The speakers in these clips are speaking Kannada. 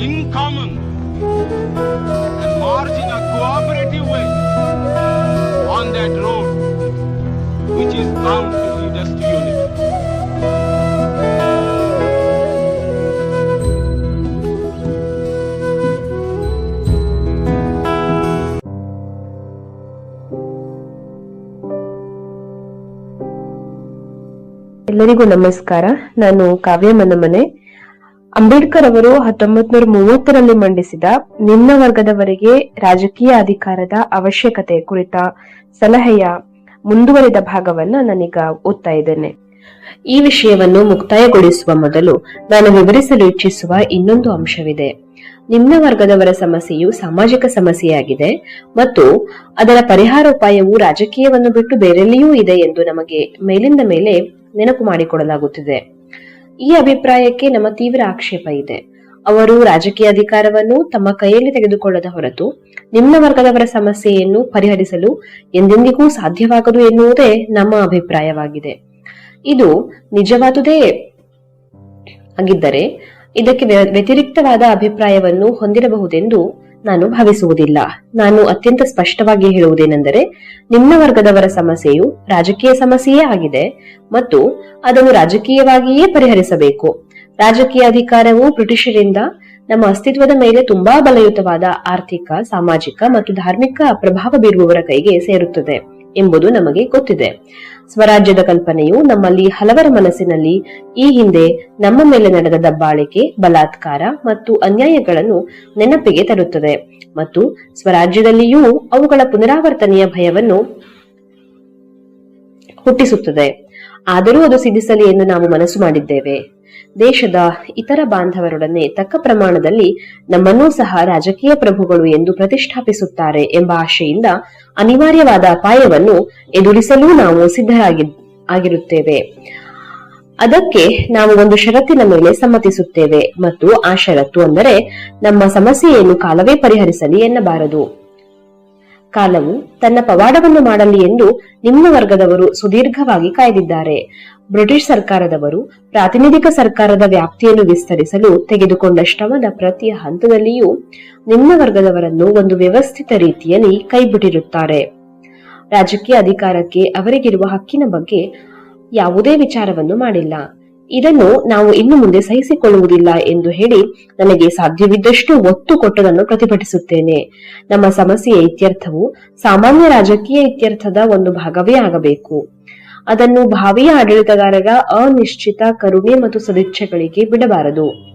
in common and march in a cooperative way on that road which is bound to lead us to unity. ಎಲ್ಲರಿಗೂ ನಮಸ್ಕಾರ ನಾನು ಕಾವ್ಯ ಮನಮನೆ ಅಂಬೇಡ್ಕರ್ ಅವರು ಹತ್ತೊಂಬತ್ ನೂರ ಮೂವತ್ತರಲ್ಲಿ ಮಂಡಿಸಿದ ನಿಮ್ನ ವರ್ಗದವರಿಗೆ ರಾಜಕೀಯ ಅಧಿಕಾರದ ಅವಶ್ಯಕತೆ ಕುರಿತ ಸಲಹೆಯ ಮುಂದುವರಿದ ಭಾಗವನ್ನ ನಾನೀಗ ಓದ್ತಾ ಇದ್ದೇನೆ. ಈ ವಿಷಯವನ್ನು ಮುಕ್ತಾಯಗೊಳಿಸುವ ಮೊದಲು ನಾನು ವಿವರಿಸಲು ಇಚ್ಛಿಸುವ ಇನ್ನೊಂದು ಅಂಶವಿದೆ. ನಿಮ್ನ ವರ್ಗದವರ ಸಮಸ್ಯೆಯು ಸಾಮಾಜಿಕ ಸಮಸ್ಯೆಯಾಗಿದೆ ಮತ್ತು ಅದರ ಪರಿಹಾರೋಪಾಯವು ರಾಜಕೀಯವನ್ನು ಬಿಟ್ಟು ಬೇರೆಲ್ಲಿಯೂ ಇದೆ ಎಂದು ನಮಗೆ ಮೇಲಿಂದ ಮೇಲೆ ನೆನಪು ಮಾಡಿಕೊಡಲಾಗುತ್ತಿದೆ. ಈ ಅಭಿಪ್ರಾಯಕ್ಕೆ ನಮ್ಮ ತೀವ್ರ ಆಕ್ಷೇಪ ಇದೆ. ಅವರು ರಾಜಕೀಯ ಅಧಿಕಾರವನ್ನು ತಮ್ಮ ಕೈಯಲ್ಲಿ ತೆಗೆದುಕೊಳ್ಳದ ಹೊರತು ನಿಮ್ನ ವರ್ಗದವರ ಸಮಸ್ಯೆಯನ್ನು ಪರಿಹರಿಸಲು ಎಂದೆಂದಿಗೂ ಸಾಧ್ಯವಾಗದು ಎನ್ನುವುದೇ ನಮ್ಮ ಅಭಿಪ್ರಾಯವಾಗಿದೆ. ಇದು ನಿಜವಾದುದೇ ಆಗಿದ್ದರೆ ಇದಕ್ಕೆ ವ್ಯ- ವ್ಯತಿರಿಕ್ತವಾದ ಅಭಿಪ್ರಾಯವನ್ನು ಹೊಂದಿರಬಹುದೆಂದು ನಾನು ಭಾವಿಸುವುದಿಲ್ಲ. ನಾನು ಅತ್ಯಂತ ಸ್ಪಷ್ಟವಾಗಿ ಹೇಳುವುದೇನೆಂದರೆ, ನಿಮ್ಮ ವರ್ಗದವರ ಸಮಸ್ಯೆಯು ರಾಜಕೀಯ ಸಮಸ್ಯೆಯೇ ಆಗಿದೆ ಮತ್ತು ಅದನ್ನು ರಾಜಕೀಯವಾಗಿಯೇ ಪರಿಹರಿಸಬೇಕು. ರಾಜಕೀಯ ಅಧಿಕಾರವು ಬ್ರಿಟಿಷರಿಂದ ನಮ್ಮ ಅಸ್ತಿತ್ವದ ಮೇಲೆ ತುಂಬಾ ಬಲಯುತವಾದ ಆರ್ಥಿಕ, ಸಾಮಾಜಿಕ ಮತ್ತು ಧಾರ್ಮಿಕ ಪ್ರಭಾವ ಬೀರುವವರ ಕೈಗೆ ಸೇರುತ್ತದೆ. ಎಂಬುದು ನಮಗೆ ಗೊತ್ತಿದೆ. ಸ್ವರಾಜ್ಯದ ಕಲ್ಪನೆಯು ನಮ್ಮಲ್ಲಿ ಹಲವರ ಮನಸ್ಸಿನಲ್ಲಿ ಈ ಹಿಂದೆ ನಮ್ಮ ಮೇಲೆ ನಡೆದ ದಬ್ಬಾಳಿಕೆ, ಬಲಾತ್ಕಾರ ಮತ್ತು ಅನ್ಯಾಯಗಳನ್ನು ನೆನಪಿಗೆ ತರುತ್ತದೆ ಮತ್ತು ಸ್ವರಾಜ್ಯದಲ್ಲಿಯೂ ಅವುಗಳ ಪುನರಾವರ್ತನೆಯ ಭಯವನ್ನು ಹುಟ್ಟಿಸುತ್ತದೆ. ಆದರೂ ಅದು ಸಿದ್ಧಿಸಲಿ ಎಂದು ನಾವು ಮನಸ್ಸು ಮಾಡಿದ್ದೇವೆ. ದೇಶದ ಇತರ ಬಾಂಧವರೊಡನೆ ತಕ್ಕ ಪ್ರಮಾಣದಲ್ಲಿ ನಮ್ಮನ್ನೂ ಸಹ ರಾಜಕೀಯ ಪ್ರಭುಗಳು ಎಂದು ಪ್ರತಿಷ್ಠಾಪಿಸುತ್ತಾರೆ ಎಂಬ ಆಶೆಯಿಂದ ಅನಿವಾರ್ಯವಾದ ಅಪಾಯವನ್ನು ಎದುರಿಸಲು ನಾವು ಸಿದ್ಧರಾಗಿ ಆಗಿರುತ್ತೇವೆ. ಅದಕ್ಕೆ ನಾವು ಒಂದು ಷರತ್ತಿನ ಮೇಲೆ ಸಮ್ಮತಿಸುತ್ತೇವೆ ಮತ್ತು ಆ ಷರತ್ತು ಅಂದರೆ ನಮ್ಮ ಸಮಸ್ಯೆಯನ್ನು ಕಾಲವೇ ಪರಿಹರಿಸಲಿ ಎನ್ನಬಾರದು. ಕಾಲವು ತನ್ನ ಪವಾಡವನ್ನು ಮಾಡಲಿ ಎಂದು ನಿಮ್ಮ ವರ್ಗದವರು ಸುದೀರ್ಘವಾಗಿ ಕಾಯ್ದಿದ್ದಾರೆ. ಬ್ರಿಟಿಷ್ ಸರ್ಕಾರದವರು ಪ್ರಾತಿನಿಧಿಕ ಸರ್ಕಾರದ ವ್ಯಾಪ್ತಿಯನ್ನು ವಿಸ್ತರಿಸಲು ತೆಗೆದುಕೊಂಡ ಶ್ರಮದ ಪ್ರತಿ ಹಂತದಲ್ಲಿಯೂ ನಿಮ್ಮ ವರ್ಗದವರನ್ನು ಒಂದು ವ್ಯವಸ್ಥಿತ ರೀತಿಯಲ್ಲಿ ಕೈಬಿಟ್ಟಿರುತ್ತಾರೆ. ರಾಜಕೀಯ ಅಧಿಕಾರಕ್ಕೆ ಅವರಿಗಿರುವ ಹಕ್ಕಿನ ಬಗ್ಗೆ ಯಾವುದೇ ವಿಚಾರವನ್ನು ಮಾಡಿಲ್ಲ. ಇದನ್ನು ನಾವು ಇನ್ನು ಮುಂದೆ ಸಹಿಸಿಕೊಳ್ಳುವುದಿಲ್ಲ ಎಂದು ಹೇಳಿ ನನಗೆ ಸಾಧ್ಯವಿದ್ದಷ್ಟು ಒತ್ತು ಕೊಟ್ಟದನ್ನು ಪ್ರತಿಭಟಿಸುತ್ತೇನೆ. ನಮ್ಮ ಸಮಸ್ಯೆಯ ಇತ್ಯರ್ಥವು ಸಾಮಾನ್ಯ ರಾಜಕೀಯ ಇತ್ಯರ್ಥದ ಒಂದು ಭಾಗವೇ ಆಗಬೇಕು. ಅದನ್ನು ಭಾವಿಯ ಆಡಳಿತಗಾರರ ಅನಿಶ್ಚಿತ ಕರುಣೆ ಮತ್ತು ಸದಿಚ್ಛೆಗಳಿಗೆ ಬಿಡಬಾರದು.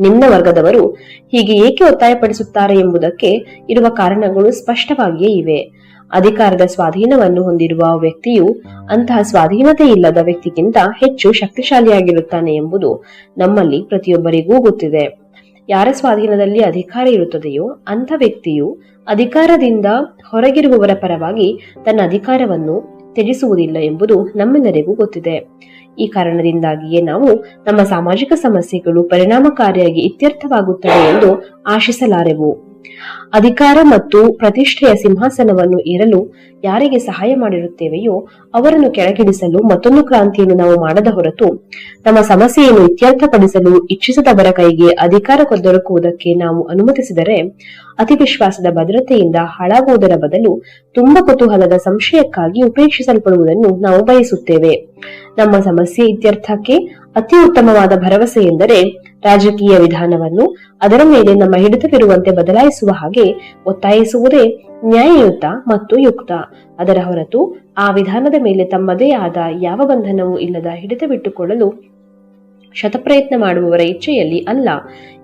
ನಿಮ್ನ ವರ್ಗದವರು ಹೀಗೆ ಏಕೆ ಒತ್ತಾಯಪಡಿಸುತ್ತಾರೆ ಎಂಬುದಕ್ಕೆ ಇರುವ ಕಾರಣಗಳು ಸ್ಪಷ್ಟವಾಗಿಯೇ ಇವೆ. ಅಧಿಕಾರದ ಸ್ವಾಧೀನವನ್ನು ಹೊಂದಿರುವ ವ್ಯಕ್ತಿಯು ಅಂತಹ ಸ್ವಾಧೀನತೆ ಇಲ್ಲದ ವ್ಯಕ್ತಿಗಿಂತ ಹೆಚ್ಚು ಶಕ್ತಿಶಾಲಿಯಾಗಿರುತ್ತಾನೆ ಎಂಬುದು ನಮ್ಮಲ್ಲಿ ಪ್ರತಿಯೊಬ್ಬರಿಗೂ ಗೊತ್ತಿದೆ. ಯಾರ ಸ್ವಾಧೀನದಲ್ಲಿ ಅಧಿಕಾರ ಇರುತ್ತದೆಯೋ ಅಂಥ ವ್ಯಕ್ತಿಯು ಅಧಿಕಾರದಿಂದ ಹೊರಗಿರುವವರ ಪರವಾಗಿ ತನ್ನ ಅಧಿಕಾರವನ್ನು ತ್ಯಜಿಸುವುದಿಲ್ಲ ಎಂಬುದು ನಮ್ಮೆಲ್ಲರಿಗೂ ಗೊತ್ತಿದೆ. ಈ ಕಾರಣದಿಂದಾಗಿಯೇ ನಾವು ನಮ್ಮ ಸಾಮಾಜಿಕ ಸಮಸ್ಯೆಗಳು ಪರಿಣಾಮಕಾರಿಯಾಗಿ ಇತ್ಯರ್ಥವಾಗುತ್ತವೆ ಎಂದು ಆಶಿಸಲಾರೆವು. ಅಧಿಕಾರ ಮತ್ತು ಪ್ರತಿಷ್ಠೆಯ ಸಿಂಹಾಸನವನ್ನು ಏರಲು ಯಾರಿಗೆ ಸಹಾಯ ಮಾಡಿರುತ್ತೇವೆಯೋ ಅವರನ್ನು ಕೆಳಗಿಳಿಸಲು ಮತ್ತೊಂದು ಕ್ರಾಂತಿಯನ್ನು ನಾವು ಮಾಡದ ಹೊರತು ನಮ್ಮ ಸಮಸ್ಯೆಯನ್ನು ಇತ್ಯರ್ಥಪಡಿಸಲು ಇಚ್ಛಿಸದವರ ಕೈಗೆ ಅಧಿಕಾರ ದೊರಕುವುದಕ್ಕೆ ನಾವು ಅನುಮತಿಸಿದರೆ ಅತಿವಿಶ್ವಾಸದ ಭದ್ರತೆಯಿಂದ ಹಾಳಾಗುವುದರ ಬದಲು ತುಂಬ ಕುತೂಹಲದ ಸಂಶಯಕ್ಕಾಗಿ ಉಪೇಕ್ಷಿಸಲ್ಪಡುವುದನ್ನು ನಾವು ಬಯಸುತ್ತೇವೆ. ನಮ್ಮ ಸಮಸ್ಯೆ ಇತ್ಯರ್ಥಕ್ಕೆ ಅತಿ ಉತ್ತಮವಾದ ಭರವಸೆ ಎಂದರೆ ರಾಜಕೀಯ ವಿಧಾನವನ್ನು ಅದರ ಮೇಲೆ ನಮ್ಮ ಹಿಡಿತವಿರುವಂತೆ ಬದಲಾಯಿಸುವ ಹಾಗೆ ಒತ್ತಾಯಿಸುವುದೇ ನ್ಯಾಯಯುತ ಮತ್ತು ಯುಕ್ತ. ಅದರ ಹೊರತು ಆ ವಿಧಾನದ ಮೇಲೆ ತಮ್ಮದೇ ಆದ ಯಾವ ಬಂಧನವೂ ಇಲ್ಲದ ಹಿಡಿತವಿಟ್ಟುಕೊಳ್ಳಲು ಶತಪ್ರಯತ್ನ ಮಾಡುವವರ ಇಚ್ಛೆಯಲ್ಲಿ ಅಲ್ಲ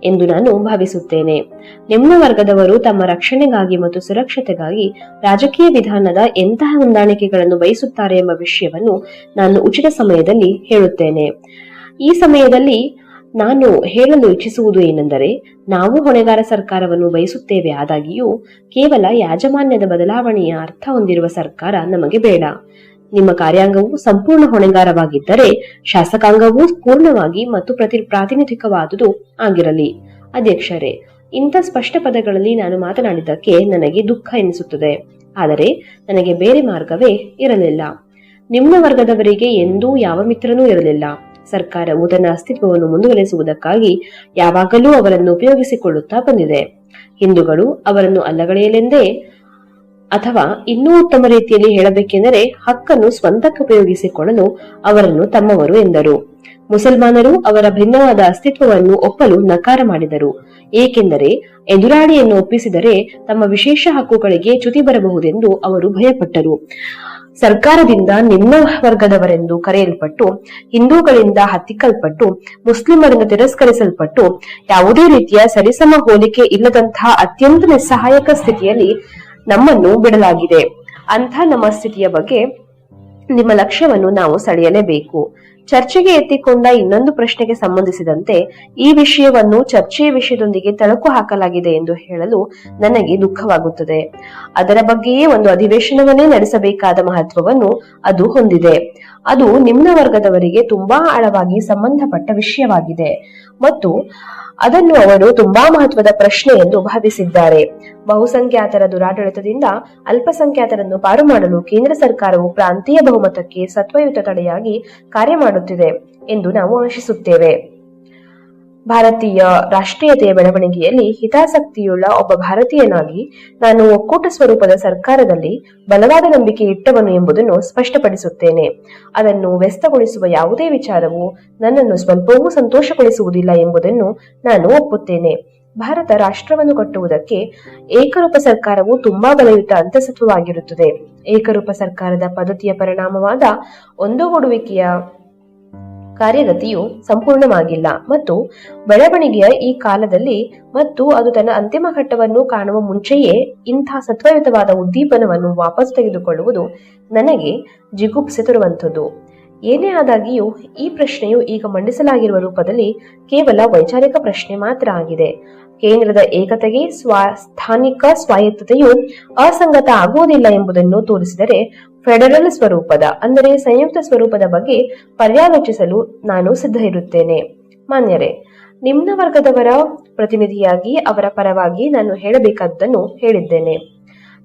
ಎಂದು ನಾನು ಭಾವಿಸುತ್ತೇನೆ. ನಿಮ್ಮ ವರ್ಗದವರು ತಮ್ಮ ರಕ್ಷಣೆಗಾಗಿ ಮತ್ತು ಸುರಕ್ಷತೆಗಾಗಿ ರಾಜಕೀಯ ವಿಧಾನದ ಎಂತಹ ಹೊಂದಾಣಿಕೆಗಳನ್ನು ಬಯಸುತ್ತಾರೆ ಎಂಬ ವಿಷಯವನ್ನು ನಾನು ಉಚಿತ ಸಮಯದಲ್ಲಿ ಹೇಳುತ್ತೇನೆ. ಈ ಸಮಯದಲ್ಲಿ ನಾನು ಹೇಳಲು ಇಚ್ಛಿಸುವುದು ಏನೆಂದರೆ, ನಾವು ಹೊಣೆಗಾರ ಸರ್ಕಾರವನ್ನು ಬಯಸುತ್ತೇವೆ, ಆದಾಗಿಯೂ ಕೇವಲ ಯಾಜಮಾನ್ಯದ ಬದಲಾವಣೆಯ ಅರ್ಥ ಹೊಂದಿರುವ ಸರ್ಕಾರ ನಮಗೆ ಬೇಡ. ನಿಮ್ಮ ಕಾರ್ಯಾಂಗವು ಸಂಪೂರ್ಣ ಹೊಣೆಗಾರವಾಗಿದ್ದರೆ, ಶಾಸಕಾಂಗವೂ ಪೂರ್ಣವಾಗಿ ಮತ್ತು ಪ್ರತಿ ಪ್ರಾತಿನಿಧಿಕವಾದುದು ಆಗಿರಲಿ. ಅಧ್ಯಕ್ಷರೇ, ಇಂಥ ಸ್ಪಷ್ಟ ಪದಗಳಲ್ಲಿ ನಾನು ಮಾತನಾಡಿದ್ದಕ್ಕೆ ನನಗೆ ದುಃಖ ಎನಿಸುತ್ತದೆ. ಆದರೆ ನನಗೆ ಬೇರೆ ಮಾರ್ಗವೇ ಇರಲಿಲ್ಲ. ನಿಮ್ಮ ವರ್ಗದವರಿಗೆ ಎಂದೂ ಯಾವ ಮಿತ್ರನೂ ಇರಲಿಲ್ಲ. ಸರ್ಕಾರವು ತನ್ನ ಅಸ್ತಿತ್ವವನ್ನು ಮುಂದುವರೆಸುವುದಕ್ಕಾಗಿ ಯಾವಾಗಲೂ ಅವರನ್ನು ಉಪಯೋಗಿಸಿಕೊಳ್ಳುತ್ತಾ ಬಂದಿದೆ. ಹಿಂದೂಗಳು ಅವರನ್ನು ಅಲ್ಲಗಳೆಯಲೆಂದೇ ಅಥವಾ ಇನ್ನೂ ಉತ್ತಮ ರೀತಿಯಲ್ಲಿ ಹೇಳಬೇಕೆಂದರೆ ಹಕ್ಕನ್ನು ಸ್ವಂತಕ್ಕೆ ಉಪಯೋಗಿಸಿಕೊಳ್ಳಲು ಅವರನ್ನು ತಮ್ಮವರು ಎಂದರು. ಮುಸಲ್ಮಾನರು ಅವರ ಭಿನ್ನವಾದ ಅಸ್ತಿತ್ವವನ್ನು ಒಪ್ಪಲು ನಕಾರ ಮಾಡಿದರು. ಏಕೆಂದರೆ ಎದುರಾಳಿಯನ್ನು ಒಪ್ಪಿಸಿದರೆ ತಮ್ಮ ವಿಶೇಷ ಹಕ್ಕುಗಳಿಗೆ ಚ್ಯುತಿ ಬರಬಹುದೆಂದು ಅವರು ಭಯಪಟ್ಟರು. ಸರ್ಕಾರದಿಂದ ನಿಮ್ನ ವರ್ಗದವರೆಂದು ಕರೆಯಲ್ಪಟ್ಟು, ಹಿಂದೂಗಳಿಂದ ಹತ್ತಿಕ್ಕಲ್ಪಟ್ಟು, ಮುಸ್ಲಿಮರಿಂದ ತಿರಸ್ಕರಿಸಲ್ಪಟ್ಟು, ಯಾವುದೇ ರೀತಿಯ ಸರಿಸಮ ಹೋಲಿಕೆ ಇಲ್ಲದಂತಹ ಅತ್ಯಂತ ನಿಸ್ಸಹಾಯಕ ಸ್ಥಿತಿಯಲ್ಲಿ ನಮ್ಮನ್ನು ಬಿಡಲಾಗಿದೆ. ಅಂಥ ನಮ್ಮ ಸ್ಥಿತಿಯ ಬಗ್ಗೆ ನಿಮ್ಮ ಲಕ್ಷ್ಯವನ್ನು ನಾವು ಸೆಳೆಯಲೇಬೇಕು. ಚರ್ಚೆಗೆ ಎತ್ತಿಕೊಂಡ ಇನ್ನೊಂದು ಪ್ರಶ್ನೆಗೆ ಸಂಬಂಧಿಸಿದಂತೆ ಈ ವಿಷಯವನ್ನು ಚರ್ಚೆಯ ವಿಷಯದೊಂದಿಗೆ ತಳಕು ಹಾಕಲಾಗಿದೆ ಎಂದು ಹೇಳಲು ನನಗೆ ದುಃಖವಾಗುತ್ತದೆ. ಅದರ ಬಗ್ಗೆಯೇ ಒಂದು ಅಧಿವೇಶನವನ್ನೇ ನಡೆಸಬೇಕಾದ ಮಹತ್ವವನ್ನು ಅದು ಹೊಂದಿದೆ. ಅದು ನಿಮ್ನ ವರ್ಗದವರಿಗೆ ತುಂಬಾ ಆಳವಾಗಿ ಸಂಬಂಧಪಟ್ಟ ವಿಷಯವಾಗಿದೆ. ಮತ್ತು ಅದನ್ನು ಅವರು ತುಂಬಾ ಮಹತ್ವದ ಪ್ರಶ್ನೆ ಎಂದು ಭಾವಿಸಿದ್ದಾರೆ. ಬಹುಸಂಖ್ಯಾತರ ದುರಾಡಳಿತದಿಂದ ಅಲ್ಪಸಂಖ್ಯಾತರನ್ನು ಪಾರು ಮಾಡಲು ಕೇಂದ್ರ ಸರ್ಕಾರವು ಪ್ರಾಂತೀಯ ಬಹುಮತಕ್ಕೆ ಸತ್ವಯುತ ತಡೆಯಾಗಿ ಕಾರ್ಯ ಮಾಡುತ್ತಿದೆ ಎಂದು ನಾವು ಆಶಿಸುತ್ತೇವೆ. ಭಾರತೀಯ ರಾಷ್ಟ್ರೀಯತೆಯ ಬೆಳವಣಿಗೆಯಲ್ಲಿ ಹಿತಾಸಕ್ತಿಯುಳ್ಳ ಒಬ್ಬ ಭಾರತೀಯನಾಗಿ ನಾನು ಒಕ್ಕೂಟ ಸ್ವರೂಪದ ಸರ್ಕಾರದಲ್ಲಿ ಬಲವಾದ ನಂಬಿಕೆ ಇಟ್ಟವನು ಎಂಬುದನ್ನು ಸ್ಪಷ್ಟಪಡಿಸುತ್ತೇನೆ. ಅದನ್ನು ವ್ಯಸ್ತಗೊಳಿಸುವ ಯಾವುದೇ ವಿಚಾರವು ನನ್ನನ್ನು ಸ್ವಲ್ಪವೂ ಸಂತೋಷಗೊಳಿಸುವುದಿಲ್ಲ ಎಂಬುದನ್ನು ನಾನು ಒಪ್ಪುತ್ತೇನೆ. ಭಾರತ ರಾಷ್ಟ್ರವನ್ನು ಕಟ್ಟುವುದಕ್ಕೆ ಏಕರೂಪ ಸರ್ಕಾರವು ತುಂಬಾ ಬಲಯುತ ಅಂತಸತ್ವವಾಗಿರುತ್ತದೆ. ಏಕರೂಪ ಸರ್ಕಾರದ ಪದ್ಧತಿಯ ಪರಿಣಾಮವಾದ ಒಂದುಗೂಡುವಿಕೆಯ ಕಾರ್ಯಗತಿಯು ಸಂಪೂರ್ಣವಾಗಿಲ್ಲ ಮತ್ತು ಬೆಳವಣಿಗೆಯ ಈ ಕಾಲದಲ್ಲಿ ಮತ್ತು ಅದು ತನ್ನ ಅಂತಿಮ ಘಟ್ಟವನ್ನು ಕಾಣುವ ಮುಂಚೆಯೇ ಇಂಥ ಸತ್ವಯುತವಾದ ಉದ್ದೀಪನವನ್ನು ವಾಪಸ್ ತೆಗೆದುಕೊಳ್ಳುವುದು ನನಗೆ ಜಿಗುಪ್ಸೆ ತರುವಂಥದ್ದು ಏನೇ ಆದಾಗಿಯೂ ಈ ಪ್ರಶ್ನೆಯು ಈಗ ಮಂಡಿಸಲಾಗಿರುವ ರೂಪದಲ್ಲಿ ಕೇವಲ ವೈಚಾರಿಕ ಪ್ರಶ್ನೆ ಮಾತ್ರ ಆಗಿದೆ. ಕೇಂದ್ರದ ಏಕತೆಗೆ ಸ್ವಾ, ಸ್ಥಾನಿಕ ಸ್ವಾಯತ್ತತೆಯು ಅಸಂಗತ ಆಗುವುದಿಲ್ಲ ಎಂಬುದನ್ನು ತೋರಿಸಿದರೆ ಫೆಡರಲ್ ಸ್ವರೂಪದ, ಅಂದರೆ ಸಂಯುಕ್ತ ಸ್ವರೂಪದ ಬಗ್ಗೆ ಪರ್ಯಾಲೋಚಿಸಲು ನಾನು ಸಿದ್ಧ ಇರುತ್ತೇನೆ ಮಾನ್ಯರೇ, ನಿಮ್ನ ವರ್ಗದವರ ಪ್ರತಿನಿಧಿಯಾಗಿ ಅವರ ಪರವಾಗಿ ನಾನು ಹೇಳಬೇಕಾದ್ದನ್ನು ಹೇಳಿದ್ದೇನೆ.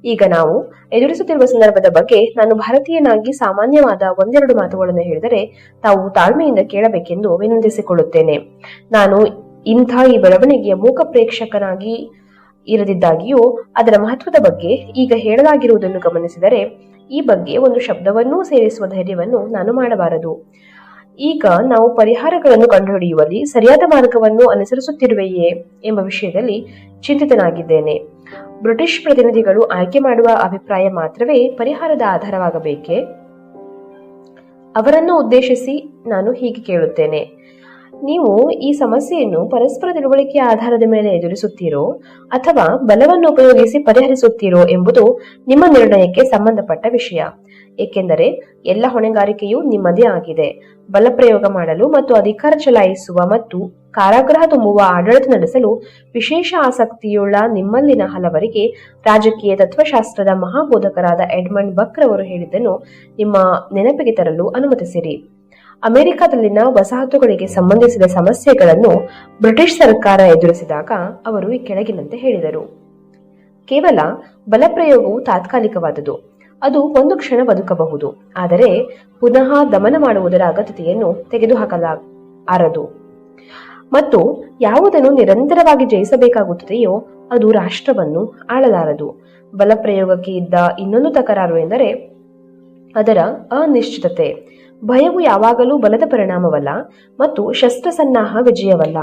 ಈಗ ನಾವು ಎದುರಿಸುತ್ತಿರುವ ಸಂದರ್ಭದ ಬಗ್ಗೆ ನಾನು ಭಾರತೀಯನಾಗಿ ಸಾಮಾನ್ಯವಾದ ಒಂದೆರಡು ಮಾತುಗಳನ್ನು ಹೇಳಿದರೆ ತಾವು ತಾಳ್ಮೆಯಿಂದ ಕೇಳಬೇಕೆಂದು ವಿನಂತಿಸಿಕೊಳ್ಳುತ್ತೇನೆ. ನಾನು ಇಂಥ ಈ ಬೆಳವಣಿಗೆಯ ಮೂಕ ಪ್ರೇಕ್ಷಕನಾಗಿ ಇರದಿದ್ದಾಗಿಯೂ ಅದರ ಮಹತ್ವದ ಬಗ್ಗೆ ಈಗ ಹೇಳಲಾಗಿರುವುದನ್ನು ಗಮನಿಸಿದರೆ ಈ ಬಗ್ಗೆ ಒಂದು ಶಬ್ದವನ್ನೂ ಸೇರಿಸುವ ಧೈರ್ಯವನ್ನು ನಾನು ಮಾಡಬಾರದು. ಈಗ ನಾವು ಪರಿಹಾರಗಳನ್ನು ಕಂಡುಹಿಡಿಯುವಲ್ಲಿ ಸರಿಯಾದ ಮಾರ್ಗವನ್ನು ಅನುಸರಿಸುತ್ತಿರುವೆಯೇ ಎಂಬ ವಿಷಯದಲ್ಲಿ ಚಿಂತಿತನಾಗಿದ್ದೇನೆ. ಬ್ರಿಟಿಷ್ ಪ್ರತಿನಿಧಿಗಳು ಆಯ್ಕೆ ಮಾಡುವ ಅಭಿಪ್ರಾಯ ಮಾತ್ರವೇ ಪರಿಹಾರದ ಆಧಾರವಾಗಬೇಕೆ? ಅವರನ್ನು ಉದ್ದೇಶಿಸಿ ನಾನು ಹೀಗೆ ಕೇಳುತ್ತೇನೆ. ನೀವು ಈ ಸಮಸ್ಯೆಯನ್ನು ಪರಸ್ಪರ ತಿಳುವಳಿಕೆಯ ಆಧಾರದ ಮೇಲೆ ಎದುರಿಸುತ್ತೀರೋ ಅಥವಾ ಬಲವನ್ನು ಉಪಯೋಗಿಸಿ ಪರಿಹರಿಸುತ್ತೀರೋ ಎಂಬುದು ನಿಮ್ಮ ನಿರ್ಣಯಕ್ಕೆ ಸಂಬಂಧಪಟ್ಟ ವಿಷಯ. ಏಕೆಂದರೆ ಎಲ್ಲ ಹೊಣೆಗಾರಿಕೆಯೂ ನಿಮ್ಮದೇ ಆಗಿದೆ. ಬಲಪ್ರಯೋಗ ಮಾಡಲು ಮತ್ತು ಅಧಿಕಾರ ಚಲಾಯಿಸುವ ಮತ್ತು ಕಾರಾಗೃಹ ತುಂಬುವ ಆಡಳಿತ ನಡೆಸಲು ವಿಶೇಷ ಆಸಕ್ತಿಯುಳ್ಳ ನಿಮ್ಮಲ್ಲಿನ ಹಲವರಿಗೆ ರಾಜಕೀಯ ತತ್ವಶಾಸ್ತ್ರದ ಮಹಾಬೋಧಕರಾದ ಎಡ್ಮಂಡ್ ಬಕ್ರವರು ಹೇಳಿದ್ದನ್ನು ನಿಮ್ಮ ನೆನಪಿಗೆ ತರಲು ಅನುಮತಿಸಿರಿ. ಅಮೆರಿಕದಲ್ಲಿನ ವಸಾಹತುಗಳಿಗೆ ಸಂಬಂಧಿಸಿದ ಸಮಸ್ಯೆಗಳನ್ನು ಬ್ರಿಟಿಷ್ ಸರ್ಕಾರ ಎದುರಿಸಿದಾಗ ಅವರು ಈ ಕೆಳಗಿನಂತೆ ಹೇಳಿದರು. ಕೇವಲ ಬಲಪ್ರಯೋಗವು ತಾತ್ಕಾಲಿಕವಾದುದು. ಅದು ಒಂದು ಕ್ಷಣ ಬದುಕಬಹುದು. ಆದರೆ ಪುನಃ ದಮನ ಮಾಡುವುದರ ಅಗತ್ಯತೆಯನ್ನು ತೆಗೆದುಹಾಕಲಾರದು. ಮತ್ತು ಯಾವುದನ್ನು ನಿರಂತರವಾಗಿ ಜಯಿಸಬೇಕಾಗುತ್ತದೆಯೋ ಅದು ರಾಷ್ಟ್ರವನ್ನು ಆಳಲಾರದು. ಬಲಪ್ರಯೋಗಕ್ಕೆ ಇದ್ದ ಇನ್ನೊಂದು ತಕರಾರು ಎಂದರೆ ಅದರ ಅನಿಶ್ಚಿತತೆ. ಭಯವು ಯಾವಾಗಲೂ ಬಲದ ಪರಿಣಾಮವಲ್ಲ ಮತ್ತು ಶಸ್ತ್ರಸನ್ನಾಹ ವಿಜಯವಲ್ಲ.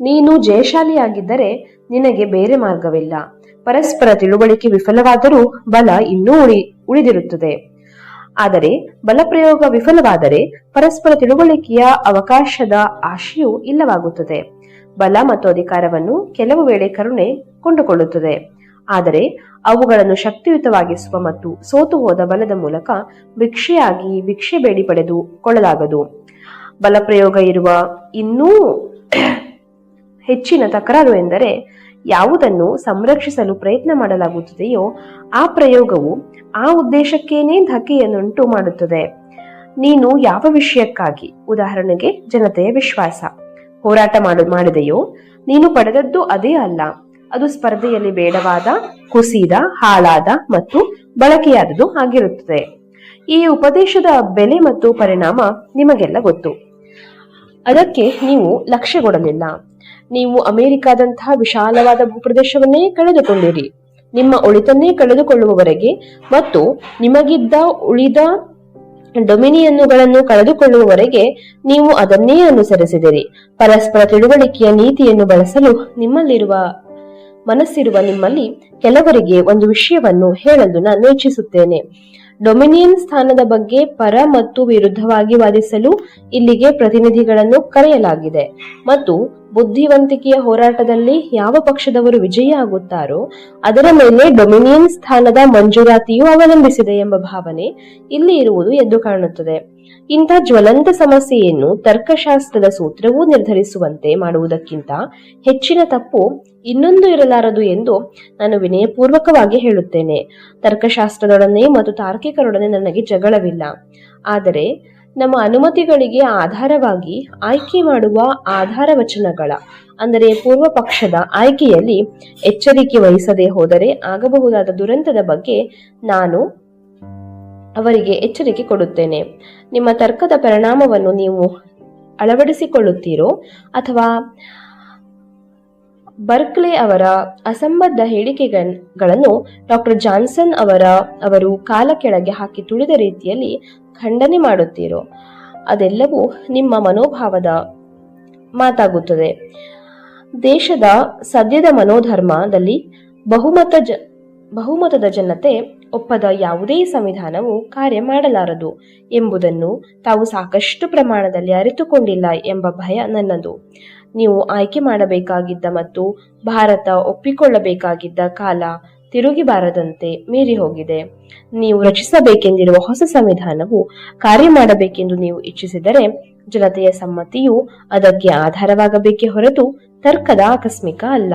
ನೀನು ಜಯಶಾಲಿಯಾಗಿದ್ದರೆ ನಿನಗೆ ಬೇರೆ ಮಾರ್ಗವಿಲ್ಲ. ಪರಸ್ಪರ ತಿಳುವಳಿಕೆ ವಿಫಲವಾದರೂ ಬಲ ಇನ್ನೂ ಉಳಿ, ಉಳಿದಿರುತ್ತದೆ. ಆದರೆ ಬಲಪ್ರಯೋಗ ವಿಫಲವಾದರೆ ಪರಸ್ಪರ ತಿಳುವಳಿಕೆಯ ಅವಕಾಶದ ಆಶೆಯೂ ಇಲ್ಲವಾಗುತ್ತದೆ. ಬಲ ಮತ್ತು ಅಧಿಕಾರವನ್ನು ಕೆಲವು ವೇಳೆ ಕರುಣೆ ಕೊಂಡುಕೊಳ್ಳುತ್ತದೆ. ಆದರೆ ಅವುಗಳನ್ನು ಶಕ್ತಿಯುತವಾಗಿಸುವ ಮತ್ತು ಸೋತು ಹೋದ ಬಲದ ಮೂಲಕ ಭಿಕ್ಷೆಯಾಗಿ ಭಿಕ್ಷೆ ಬೇಡಿ ಪಡೆದು ಕೊಳ್ಳಲಾಗದು. ಬಲಪ್ರಯೋಗ ಇರುವ ಇನ್ನೂ ಹೆಚ್ಚಿನ ತಕರಾರು ಎಂದರೆ ಯಾವುದನ್ನು ಸಂರಕ್ಷಿಸಲು ಪ್ರಯತ್ನ ಮಾಡಲಾಗುತ್ತದೆಯೋ ಆ ಪ್ರಯೋಗವು ಆ ಉದ್ದೇಶಕ್ಕೇನೇ ಧಕ್ಕೆಯನ್ನುಂಟು ಮಾಡುತ್ತದೆ. ನೀನು ಯಾವ ವಿಷಯಕ್ಕಾಗಿ? ಉದಾಹರಣೆಗೆ ಜನತೆಯ ವಿಶ್ವಾಸ. ಹೋರಾಟ ಮಾಡು ಮಾಡಿದೆಯೋ? ನೀನು ಪಡೆದದ್ದು ಅದೇ ಅಲ್ಲ. ಅದು ಸ್ಪರ್ಧೆಯಲ್ಲಿ ಬೇಡವಾದ, ಕುಸಿದ, ಹಾಳಾದ ಮತ್ತು ಬಳಕೆಯಾದದು ಆಗಿರುತ್ತದೆ. ಈ ಉಪದೇಶದ ಬೆಲೆ ಮತ್ತು ಪರಿಣಾಮ ನಿಮಗೆಲ್ಲ ಗೊತ್ತು. ಅದಕ್ಕೆ ನೀವು ಲಕ್ಷ್ಯ ಕೊಡಲಿಲ್ಲ. ನೀವು ಅಮೆರಿಕಾದಂತಹ ವಿಶಾಲವಾದ ಭೂಪ್ರದೇಶವನ್ನೇ ಕಳೆದುಕೊಂಡಿರಿ. ನಿಮ್ಮ ಒಳಿತನ್ನೇ ಕಳೆದುಕೊಳ್ಳುವವರೆಗೆ ಮತ್ತು ನಿಮಗಿದ್ದ ಉಳಿದ ಡೊಮಿನಿಯನ್ನುಗಳನ್ನು ಕಳೆದುಕೊಳ್ಳುವವರೆಗೆ ನೀವು ಅದನ್ನೇ ಅನುಸರಿಸಿದಿರಿ. ಪರಸ್ಪರ ತಿಳುವಳಿಕೆಯ ನೀತಿಯನ್ನು ಬಳಸಲು ನಿಮ್ಮಲ್ಲಿರುವ ಮನಸ್ಸಿರುವ ನಿಮ್ಮಲ್ಲಿ ಕೆಲವರಿಗೆ ಒಂದು ವಿಷಯವನ್ನು ಹೇಳಲು ನಾನು ಇಚ್ಛಿಸುತ್ತೇನೆ ಡೊಮಿನಿಯನ್ ಸ್ಥಾನದ ಬಗ್ಗೆ ಪರ ಮತ್ತು ವಿರುದ್ಧವಾಗಿ ವಾದಿಸಲು ಇಲ್ಲಿಗೆ ಪ್ರತಿನಿಧಿಗಳನ್ನು ಕರೆಯಲಾಗಿದೆ. ಮತ್ತು ಬುದ್ಧಿವಂತಿಕೆಯ ಹೋರಾಟದಲ್ಲಿ ಯಾವ ಪಕ್ಷದವರು ವಿಜಯ ಆಗುತ್ತಾರೋ, ಅದರ ಮೇಲೆ ಡೊಮಿನಿಯನ್ ಸ್ಥಾನದ ಮಂಜೂರಾತಿಯು ಅವಲಂಬಿಸಿದೆ ಎಂಬ ಭಾವನೆ ಇಲ್ಲಿ ಇರುವುದು ಎದ್ದು ಕಾಣುತ್ತದೆ. ಇಂಥ ಜ್ವಲಂತ ಸಮಸ್ಯೆಯನ್ನು ತರ್ಕಶಾಸ್ತ್ರದ ಸೂತ್ರವೂ ನಿರ್ಧರಿಸುವಂತೆ ಮಾಡುವುದಕ್ಕಿಂತ ಹೆಚ್ಚಿನ ತಪ್ಪು ಇನ್ನೊಂದು ಇರಲಾರದು ಎಂದು ನಾನು ವಿನಯಪೂರ್ವಕವಾಗಿ ಹೇಳುತ್ತೇನೆ. ತರ್ಕಶಾಸ್ತ್ರದೊಡನೆ ಮತ್ತು ತಾರ್ಕಿಕರೊಡನೆ ನನಗೆ ಜಗಳವಿಲ್ಲ. ಆದರೆ ನಮ್ಮ ಅನುಮತಿಗಳಿಗೆ ಆಧಾರವಾಗಿ ಆಯ್ಕೆ ಮಾಡುವ ಆಧಾರ ವಚನಗಳ ಅಂದರೆ ಪೂರ್ವ ಪಕ್ಷದ ಆಯ್ಕೆಯಲ್ಲಿ ಎಚ್ಚರಿಕೆ ವಹಿಸದೆ ಹೋದರೆ ಆಗಬಹುದಾದ ದುರಂತದ ಬಗ್ಗೆ ನಾನು ಅವರಿಗೆ ಎಚ್ಚರಿಕೆ ಕೊಡುತ್ತೇನೆ. ನಿಮ್ಮ ತರ್ಕದ ಪರಿಣಾಮವನ್ನು ನೀವು ಅಳವಡಿಸಿಕೊಳ್ಳುತ್ತೀರೋ ಅಥವಾ ಬರ್ಕ್ಲೆ ಅವರ ಅಸಂಬದ್ಧ ಹೇಳಿಕೆಗಳನ್ನು ಡಾಕ್ಟರ್ ಜಾನ್ಸನ್ ಅವರ, ಅವರು ಕಾಲ ಕೆಳಗೆ ಹಾಕಿ ತುಳಿದ ರೀತಿಯಲ್ಲಿ ಖಂಡನೆ ಮಾಡುತ್ತೀರೋ, ಅದೆಲ್ಲವೂ ನಿಮ್ಮ ಮನೋಭಾವದ ಮಾತಾಗುತ್ತದೆ. ದೇಶದ ಸದ್ಯದ ಮನೋಧರ್ಮದಲ್ಲಿ ಬಹುಮತ ಜ, ಬಹುಮತದ ಜನತೆ ಒಪ್ಪದ ಯಾವುದೇ ಸಂವಿಧಾನವು ಕಾರ್ಯ ಮಾಡಲಾರದು ಎಂಬುದನ್ನು ತಾವು ಸಾಕಷ್ಟು ಪ್ರಮಾಣದಲ್ಲಿ ಅರಿತುಕೊಂಡಿಲ್ಲ ಎಂಬ ಭಯ ನನ್ನದು. ನೀವು ಆಯ್ಕೆ ಮಾಡಬೇಕಾಗಿದ್ದ ಮತ್ತು ಭಾರತ ಒಪ್ಪಿಕೊಳ್ಳಬೇಕಾಗಿದ್ದ ಕಾಲ ತಿರುಗಿ ಬಾರದಂತೆ ಮೀರಿ ಹೋಗಿದೆ. ನೀವು ರಚಿಸಬೇಕೆಂದಿರುವ ಹೊಸ ಸಂವಿಧಾನವು ಕಾರ್ಯ ಮಾಡಬೇಕೆಂದು ನೀವು ಇಚ್ಛಿಸಿದರೆ ಜನತೆಯ ಸಮ್ಮತಿಯು ಅದಕ್ಕೆ ಆಧಾರವಾಗಬೇಕೇ ಹೊರತು ತರ್ಕದ ಆಕಸ್ಮಿಕ ಅಲ್ಲ.